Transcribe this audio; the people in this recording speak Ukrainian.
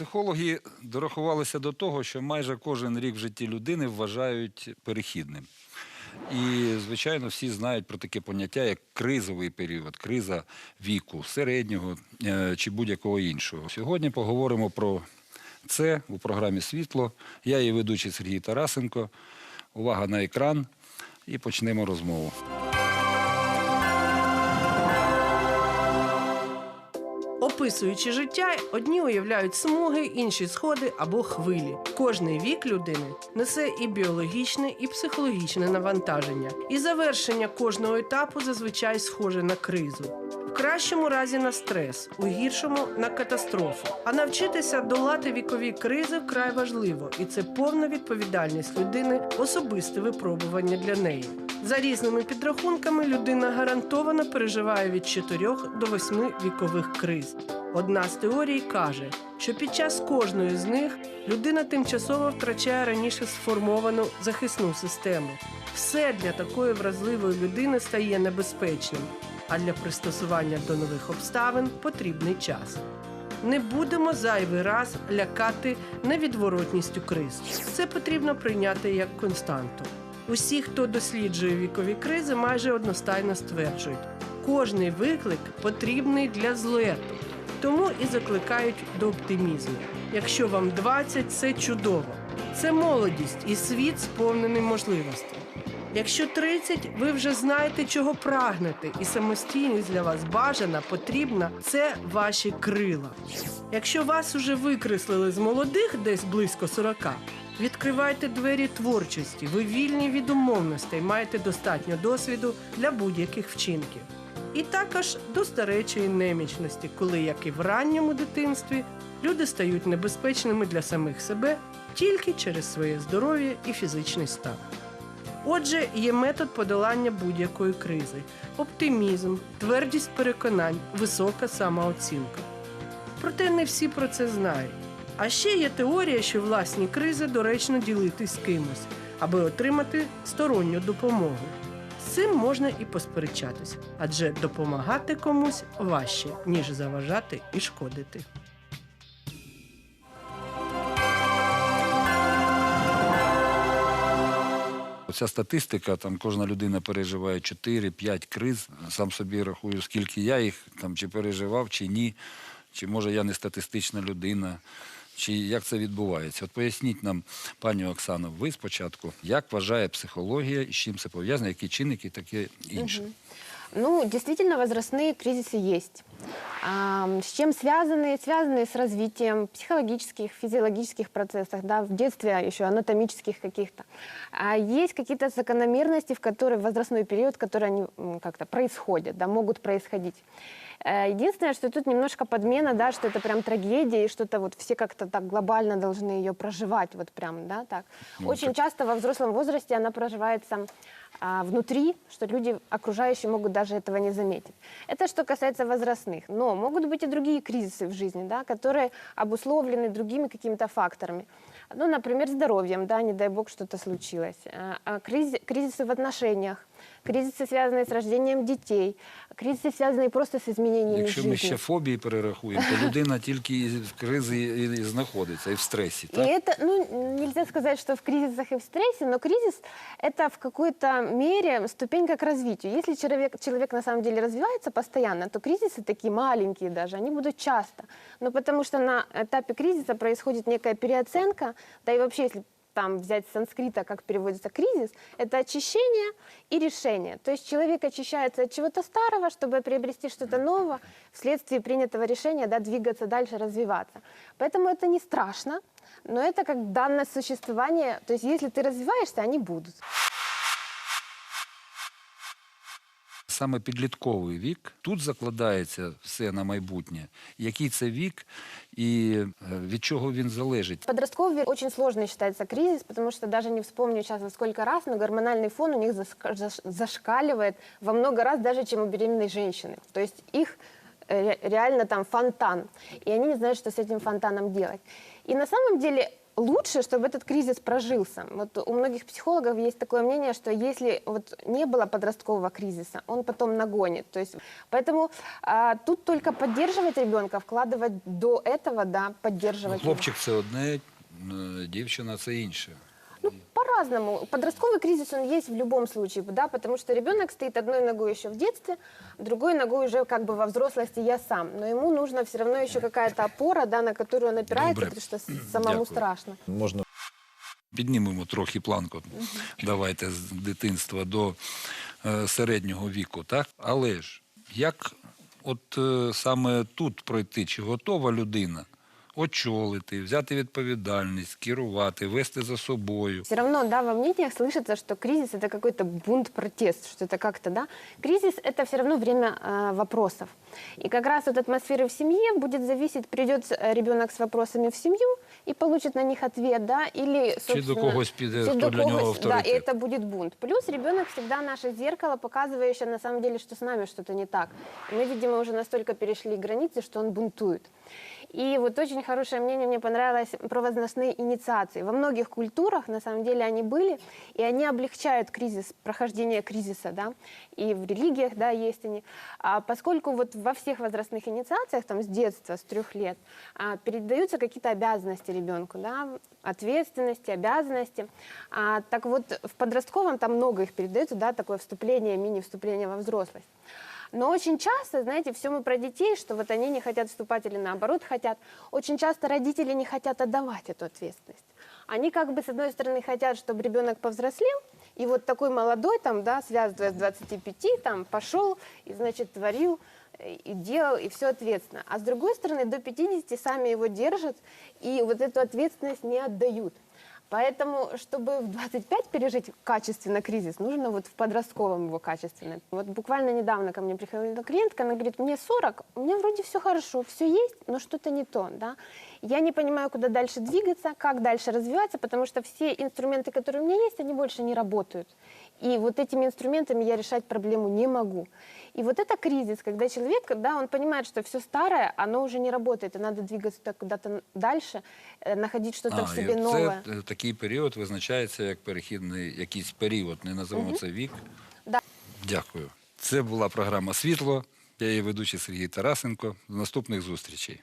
Психологи дорахувалися до того, що майже кожен рік в житті людини вважають перехідним. І, звичайно, всі знають про таке поняття, як кризовий період, криза віку, середнього е, чи будь-якого іншого. Сьогодні поговоримо про це у програмі Світло. Я її ведучий Сергій Тарасенко. Увага на екран і почнемо розмову. Описуючи життя, одні уявляють смуги, інші сходи або хвилі. Кожний вік людини несе і біологічне, і психологічне навантаження. І завершення кожного етапу зазвичай схоже на кризу. В кращому разі на стрес, у гіршому на катастрофу. А навчитися долати вікові кризи вкрай важливо, і це повна відповідальність людини, особисте випробування для неї. За різними підрахунками, людина гарантовано переживає від 4 до 8 вікових криз. Одна з теорій каже, що під час кожної з них людина тимчасово втрачає раніше сформовану захисну систему. Все для такої вразливої людини стає небезпечним, а для пристосування до нових обставин потрібний час. Не будемо зайвий раз лякати невідворотністю криз. Це потрібно прийняти як константу. Усі, хто досліджує вікові кризи, майже одностайно стверджують, кожний виклик потрібний для злету. Тому і закликають до оптимізму. Якщо вам 20, це чудово. Це молодість і світ сповнений можливостей. Якщо 30, ви вже знаєте, чого прагнете, і самостійність для вас бажана, потрібна це ваші крила. Якщо вас уже викреслили з молодих, десь близько 40, відкривайте двері творчості. Ви вільні від умовностей, маєте достатньо досвіду для будь-яких вчинків. І також до старечої немічності, коли, як і в ранньому дитинстві, люди стають небезпечними для самих себе тільки через своє здоров'я і фізичний стан. Отже, є метод подолання будь-якої кризи: оптимізм, твердість переконань, висока самооцінка. Проте не всі про це знають. А ще є теорія, що власні кризи доречно ділити з кимось, аби отримати сторонню допомогу. Цим можна і посперечатись, адже допомагати комусь важче, ніж заважати і шкодити. Оця статистика, там кожна людина переживає 4-5 криз. Сам собі рахую, скільки я їх там чи переживав, чи ні, чи може я не статистична людина, чи як це відбувається. От поясніть нам, пані Оксано, ви спочатку, як вважає психологія, і з чим це пов'язано, які чинники, і таке інше. Ну, действительно, возрастные кризисы есть. А, с чем связаны? Связаны с развитием психологических, физиологических процессов, да, в детстве еще анатомических каких-то. А есть какие-то закономерности, в которые в возрастной период, которые они м, как-то происходят, да, могут происходить. Э, Единственное, что тут немножко подмена, да, что это прям трагедия, и что-то вот все как-то так глобально должны ее проживать, вот прям, да, так. Ну, Очень так- часто во взрослом возрасте она проживается а, внутри, что люди окружающие могут даже этого не заметить. Это что касается возрастных. Но могут быть и другие кризисы в жизни, да, которые обусловлены другими какими-то факторами. Ну, например, здоровьем, да, не дай бог что-то случилось. А, а кризис- кризисы в отношениях, кризисы, связанные с рождением детей, кризисы, связанные просто с изменениями Якщо в ми жизни. ще фобії перерахуємо, то людина тільки і в кризі і- і знаходиться, і в стресі. И Так? это, ну, нельзя сказать, что в кризисах и в стрессе, но кризис – это в какой-то мере ступенька к развитию. Если человек, человек на самом деле развивается постоянно, то кризисы такие маленькие даже, они будут часто. Но потому что на этапе кризиса происходит некая переоценка, да и вообще, если там взять с санскрита, как переводится кризис, это очищение и решение. То есть человек очищается от чего-то старого, чтобы приобрести что-то новое, вследствие принятого решения да, двигаться дальше, развиваться. Поэтому это не страшно, но это как данность существования. То есть если ты развиваешься, они будут. Саме підлітковий вік тут закладається все на майбутнє. Який це вік і е, від чого він залежить? Подростковый век очень сложный считается кризис, потому что даже не вспомню сейчас во сколько раз, но гормональный фон у них заска- заш- зашкаливает во много раз даже, чем у беременной женщины. То есть их э, ре- реально там фонтан, и они не знают, что с этим фонтаном делать. И на самом деле лучше, чтобы этот кризис прожился. Вот у многих психологов есть такое мнение, что если вот не было подросткового кризиса, он потом нагонит. То есть, поэтому а, тут только поддерживать ребенка, вкладывать до этого, да, Ну, поддерживать. его. Хлопчик це одне, е, дівчина це інше. Ну, по-разному. Подростковый кризис, он есть в любом случае, да, потому что ребенок стоит одной ногой еще в детстве, другой ногой уже как бы во взрослости я сам. Но ему нужно все равно еще какая-то опора, да, на которую он опирается, Добре. потому что самому Дякую. страшно. Можна Піднімемо трохи планку. Давайте з дитинства до е, середнього віку, так? Але ж як от е, саме тут пройти, чи готова людина очолити, взяти відповідальність, керувати, вести за собою? Все равно, да, во мнениях слышится, что кризис это какой-то бунт, протест, что это как-то, да. Кризис это все равно время э, вопросов. И как раз от атмосферы в семье будет зависеть, придет э, ребенок с вопросами в семью и получит на них ответ, да, или, Чи собственно, до когось піде, чи хто до для нього когось, Да, и авторитет? это будет бунт. Плюс ребенок всегда наше зеркало, показывающее на самом деле, что с нами что-то не так. И мы, видимо, уже настолько перешли границы, что он бунтует. И вот очень хорошее мнение мне понравилось про возрастные инициации. Во многих культурах, на самом деле, они были, и они облегчают кризис, прохождение кризиса, да, и в религиях, да, есть они. А поскольку вот во всех возрастных инициациях, там, с детства, с трех лет, а, передаются какие-то обязанности ребенку, да, ответственности, обязанности. А, так вот, в подростковом там много их передается, да, такое вступление, мини-вступление во взрослость. Но очень часто, знаете, все мы про детей, что вот они не хотят вступать или наоборот хотят. Очень часто родители не хотят отдавать эту ответственность. Они как бы, с одной стороны, хотят, чтобы ребенок повзрослел, и вот такой молодой, там, да, связывая с 25, там, пошел и, значит, творил, и делал, и все ответственно. А с другой стороны, до 50 сами его держат, и вот эту ответственность не отдают. Поэтому, чтобы в 25 пережить качественно кризис, нужно вот в подростковом его качественно. Вот буквально недавно ко мне приходила клиентка, она говорит, мне 40, у меня вроде все хорошо, все есть, но что-то не то, да. Я не понимаю, куда дальше двигаться, как дальше развиваться, потому что все инструменты, которые у меня есть, они больше не работают. И вот этими инструментами я решать проблему не могу. И вот это кризис, когда человек, да, он понимает, что все старое, оно уже не работает, и надо двигаться так куда-то дальше, э, находить что-то в і себе новое. це е, такий період визначається як перехідний якийсь період, не називаємо це вік. Да. Дякую. Це була програма Світло. Я її ведучий Сергій Тарасенко. До наступних зустрічей.